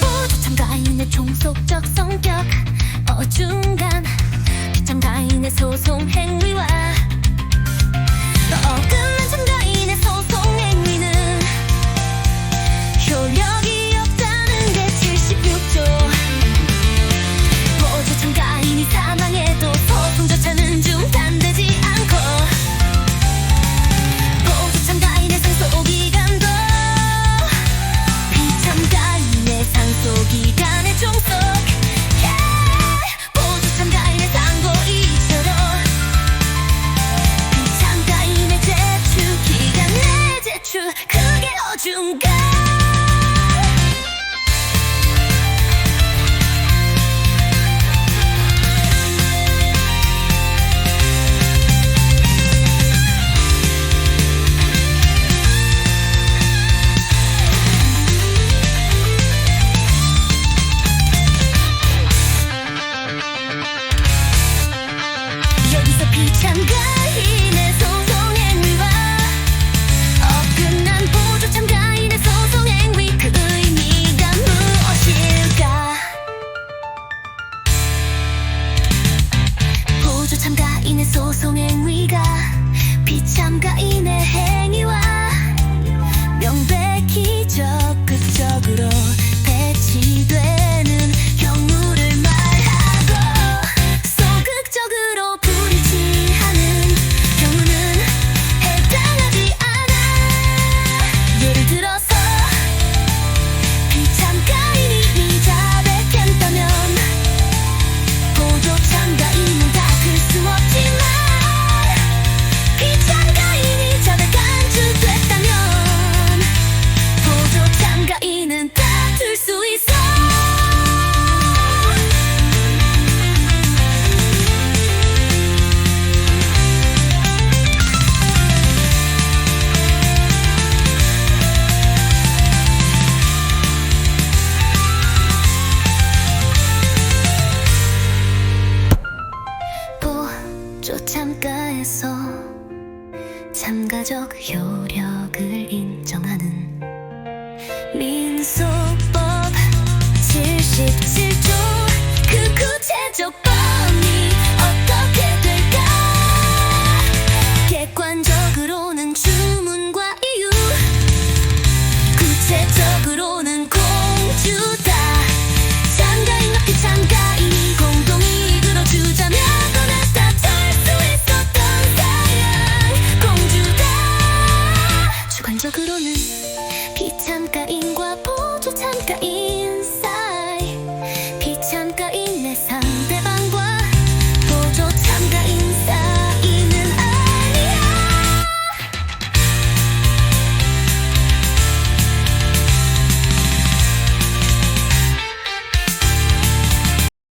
뿌듯한 가인의 종속적 성격. 어중간 귀찮 가인의 소송 행위와 소송행위가 비참가 인해해 저 창가에서 참가적 효력을 인